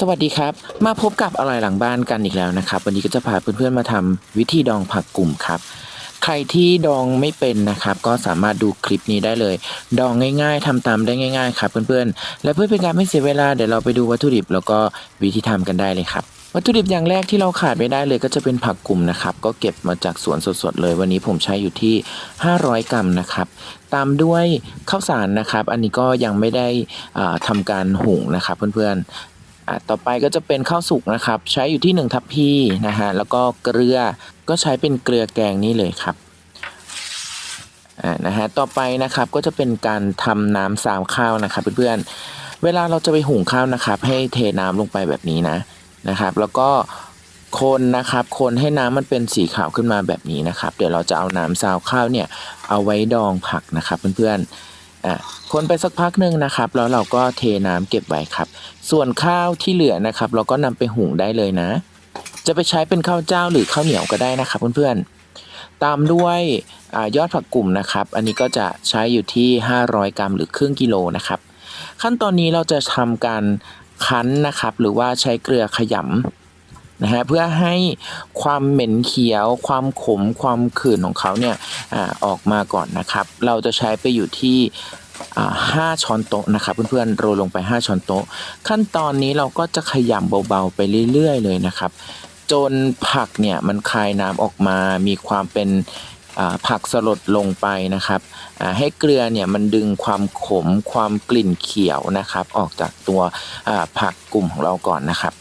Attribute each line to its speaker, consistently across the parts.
Speaker 1: สวัสดีครับ มาพบกับอร่อยหลังบ้านกันอีกแล้วนะครับ วันนี้ก็จะพาเพื่อนๆมาทำวิธีดองผักกลุ่มครับ ใครที่ดองไม่เป็นนะครับ ก็สามารถดูคลิปนี้ได้เลย ดองง่ายๆทำตามได้ง่าย ๆ ครับ เพื่อนๆ และเพื่อเป็นการไม่เสียเวลาเดี๋ยวเราไปดูวัตถุดิบ แล้วก็วิธีทำกันได้เลยครับวัตถุดิบอย่างแรกที่เราขาดไม่ได้เลยก็จะเป็นผักกลุ่มนะครับ ก็เก็บมาจากสวนสดๆเลย วันนี้ผมใช้อยู่ที่ 500 กรัมนะครับ ตามด้วยข้าวสารนะครับ อันนี้ก็ยังไม่ได้อ่าทำการหุงนะครับ เพื่อนๆ อะต่อไปก็จะเป็นข้าวสุกนะครับ ใช้อยู่ที่1ทัพพีนะฮะแล้วก็เกลือก็ใช้เป็นเกลือแกงนี่เลยครับอ่านะฮะต่อไปนะครับก็จะเป็นการทำน้ำสามข้าวนะครับเพื่อนๆเวลาเราจะไปหุงข้าวนะครับ ให้เทน้ำลงไปแบบนี้นะนะครับ แล้วก็คนนะครับคนให้น้ำมันเป็นสีขาวขึ้นมาแบบนี้นะครับ เดี๋ยวเราจะเอาน้ำซาวข้าวเนี่ยเอาไว้ดองผักนะครับเพื่อนๆ อะคนไปสักพักหนึ่งนะครับ แล้วเราก็เทน้ำเก็บไว้ครับ ส่วนข้าวที่เหลือนะครับ เราก็นำไปหุงได้เลยนะ จะไปใช้เป็นข้าวเจ้าหรือข้าวเหนียวก็ได้นะครับเพื่อนๆตามด้วยอยอดผักกลุ่มนะครับ อันนี้ก็จะใช้อยู่ที่ 500 กรัมหรือครึ่งกิโลนะครับ ขั้นตอนนี้เราจะทำการคั้นนะครับ หรือว่าใช้เกลือขยำนะฮะเพื่อให้ความเหม็นเขียว ความขมความขื่นของเขาเนี่ยอออกมาก่อนนะครับ เราจะใช้ไปอยู่ที่ ห้าช้อนโต๊ะนะครับเพื่อนๆโรยลงไป 5 ช้อนโต๊ะ ขั้นตอนนี้เราก็จะขยำเบาๆไปเรื่อยๆเลยนะครับ จนผักเนี่ยมันคายน้ำออกมา มีความเป็นผักสลดลงไปนะครับ ให้เกลือเนี่ยมันดึงความขมความกลิ่นเขียวนะครับ ออกจากตัวผักกลุ่มของเราก่อนนะครับ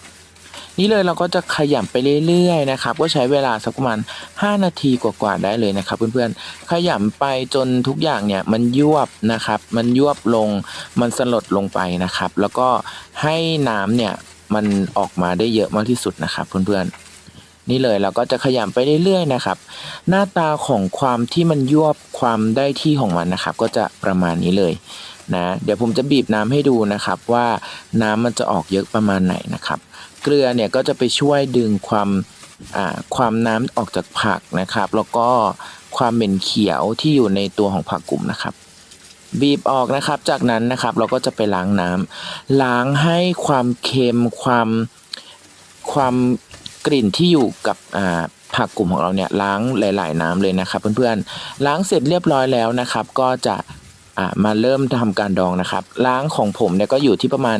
Speaker 1: นี่เลยเราก็จะขยำไปเรื่อยๆนะครับก็ใช้เวลาสักประมาณ 5 นาทีกว่าๆได้เลยนะครับ เพื่อนๆขยำไปจนทุกอย่างเนี่ยมันยวบนะครับ มันยวบลงมันสลดลงไปนะครับ แล้วก็ให้น้ำเนี่ยมันออกมาได้เยอะมากที่สุดนะครับเพื่อนๆนี่เลยเราก็จะขยำไปเรื่อยๆนะครับ หน้าตาของความที่มันยวบความได้ที่ของมันนะครับ ก็จะประมาณนี้เลยนะเดี๋ยวผมจะบีบน้ำให้ดูนะครับ ว่าน้ำมันจะออกเยอะประมาณไหนนะครับ เกลือเนี่ยก็จะไปช่วยดึงความความน้ำออกจากผักนะครับ แล้วก็ความเหม็นเขียวที่อยู่ในตัวของผักกลุ่มนะครับ บีบออกนะครับ จากนั้นนะครับเราก็จะไปล้างน้ำล้างให้ความเค็มความความกลิ่นที่อยู่กับผักกลุ่มของเราเนี่ยล้างหลาย ๆ น้ำเลยนะครับ เพื่อนๆล้างเสร็จเรียบร้อยแล้วนะครับ ก็จะมาเริ่มทำการดองนะครับ ล้างของผมเนี่ยก็อยู่ที่ประมาณ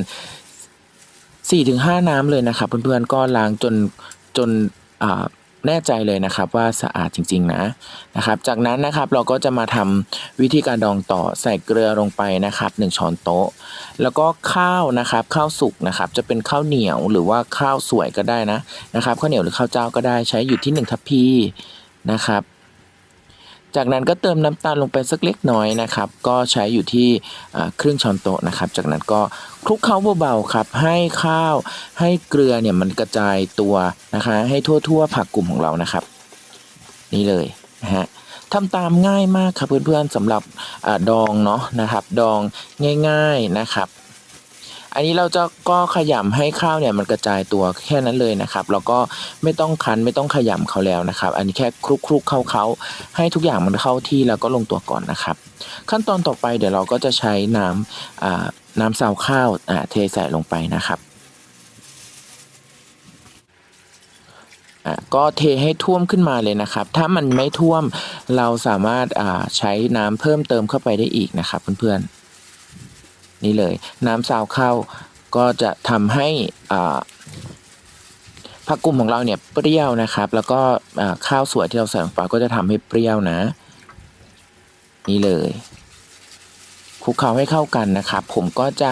Speaker 1: 4-5 น้ำเลยนะครับเพื่อนๆก็ล้างจนจนแน่ใจเลยนะครับว่าสะอาดจริงๆนะนะครับ จากนั้นนะครับเราก็จะมาทำวิธีการดองต่อใส่เกลือลงไปนะครับ 1 ช้อนโต๊ะ แล้วก็ข้าวนะครับข้าวสุกนะครับจะเป็นข้าวเหนียวหรือว่าข้าวสวยก็ได้นะนะครับข้าวเหนียวหรือข้าวเจ้าก็ได้ใช้อยู่ที่1ทัพพีนะครับ จากนั้นก็เติมน้ำตาลลงไปสักเล็กน้อยนะครับ ก็ใช้อยู่ที่ครึ่งช้อนโต๊ะนะครับ จากนั้นก็คลุกเคล้าเบาๆครับ ให้ข้าวให้เกลือเนี่ยมันกระจายตัวนะคะ ให้ทั่วๆ ผักกลุ่มของเรานะครับ นี่เลยนะฮะทำตามง่ายมากครับเพื่อนๆสำหรับอดองเนาะนะครับ ดองง่าย ๆนะครับ อันนี้เราจะก็ขยำให้ข้าวเนี่ยมันกระจายตัวแค่นั้นเลยนะครับ แล้วก็ไม่ต้องคั้นไม่ต้องขยำเขาแล้วนะครับ อันนี้แค่คลุกคลุกเข้าเขาให้ทุกอย่างมันเข้าที่แล้วก็ลงตัวก่อนนะครับ ขั้นตอนต่อไปเดี๋ยวเราก็จะใช้น้ำน้ำซาวข้าวเทใส่ลงไปนะครับก็เทให้ท่วมขึ้นมาเลยนะครับ ถ้ามันไม่ท่วมเราสามารถใช้น้ำเพิ่มเติมเข้าไปได้อีกนะครับเพื่อนๆ นี่เลย น้ำซาวข้าวก็จะทำให้ผักกุ่มของเราเนี่ยเปรี้ยวนะครับ แล้วก็ข้าวสวยที่เราใส่ลงไปก็จะทำให้เปรี้ยวนะ นี่เลยคลุกเคล้าให้เข้ากันนะครับ ผมก็จะ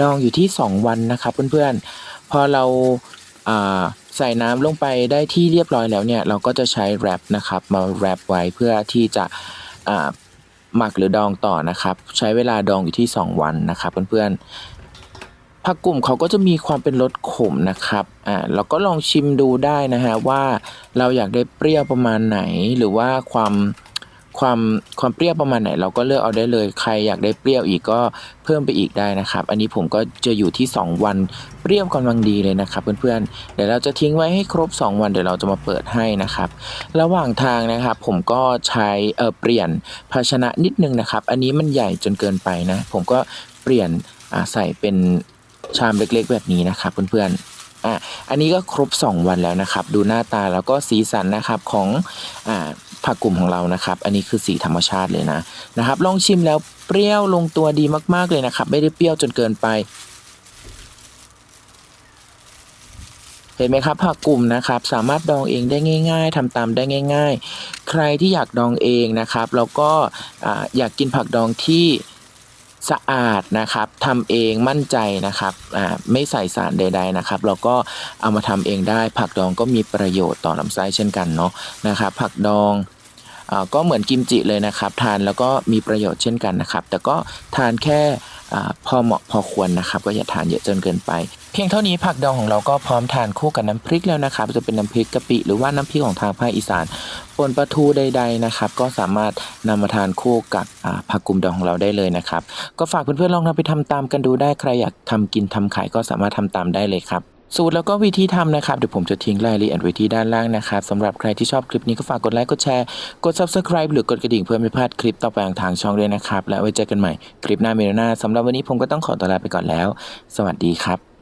Speaker 1: ดองอยู่ที่ 2 วันนะครับเพื่อนๆ พอเราอาใส่น้ำลงไปได้ที่เรียบร้อยแล้วเนี่ย เราก็จะใช้แรปนะครับ มาแรปไว้เพื่อที่จะ หมักหรือดองต่อนะครับ ใช้เวลาดองอยู่ที่ 2 วันนะครับเพื่อนๆผักกลุ่มเขาก็จะมีความเป็นรสขมนะครับอ่าเราก็ลองชิมดูได้นะฮะว่าเราอยากได้เปรี้ยวประมาณไหนหรือว่าความ ความความเปรี้ยวประมาณไหนเราก็เลือกเอาได้เลย ใครอยากได้เปรี้ยวอีกก็เพิ่มไปอีกได้นะครับ อันนี้ผมก็จะอยู่ที่ 2 วันเปรี้ยวกำลังดีเลยนะครับ เพื่อนๆเดี๋ยวเราจะทิ้งไว้ให้ครบ 2 วันเดี๋ยวเราจะมาเปิดให้นะครับ ระหว่างทางนะครับผมก็ใช้เออเปลี่ยนภาชนะนิดนึงนะครับ อันนี้มันใหญ่จนเกินไปนะ ผมก็เปลี่ยนใส่เป็นชามเล็กๆ แบบนี้นะครับเพื่อนๆ อะอันนี้ก็ครบ 2 วันแล้วนะครับ ดูหน้าตาแล้วก็สีสันนะครับของอ่าผักกลุ่มของเรานะครับ อันนี้คือสีธรรมชาติเลยนะนะครับ ลองชิมแล้วเปรี้ยวลงตัวดีมากๆเลยนะครับ ไม่ได้เปรี้ยวจนเกินไปเห็นไหมครับผักกลุ่มนะครับสามารถดองเองได้ง่าย ๆทำตามได้ง่าย ๆ ใครที่อยากดองเองนะครับ แล้วก็ออยากกินผักดองที่ สะอาดนะครับทำเองมั่นใจนะครับอ่าไม่ใส่สารใด ๆนะครับ เราก็เอามาทำเองได้ ผักดองก็มีประโยชน์ต่อลำไส้เช่นกันเนาะนะครับ ผักดองอาก็เหมือนกิมจิเลยนะครับ ทานแล้วก็มีประโยชน์เช่นกันนะครับ แต่ก็ทานแค่อาพอเหมาะพอควรนะครับ ก็อย่าทานเยอะจนเกินไป พียงเท่านี้ผักดองของเราก็พร้อมทานคู่กับน้ำพริกแล้วนะครับจะเป็นน้ำพริกกะปิหรือว่าน้ำพริกของทางภาคอีสานปนปลาทูใด ๆนะครับ ก็สามารถนำมาทานคู่กับผักกลุ่มดองของเราได้เลยนะครับ ก็ฝากเพื่อนๆลองนำไปทำตามกันดูได้ใครอยากทำกินทำขายก็สามารถทำตามได้เลยครับสูตรแล้วก็วิธีทำนะครับ เดี๋ยวผมจะทิ้งรายละเอียดไว้ที่ด้านล่างนะครับสำหรับใครที่ชอบคลิปนี้ก็ฝากกดไลค์กดแชร์กด subscribe หรือกดกระดิ่งเพื่อไม่พลาดคลิปต่อไปทางช่องด้วยนะครับ และไว้เจอกันใหม่คลิปหน้าเมนูหน้าสำหรับวันนี้ผมก็ต้องขอตัวลาไปก่อนแล้ว สวัสดีครับ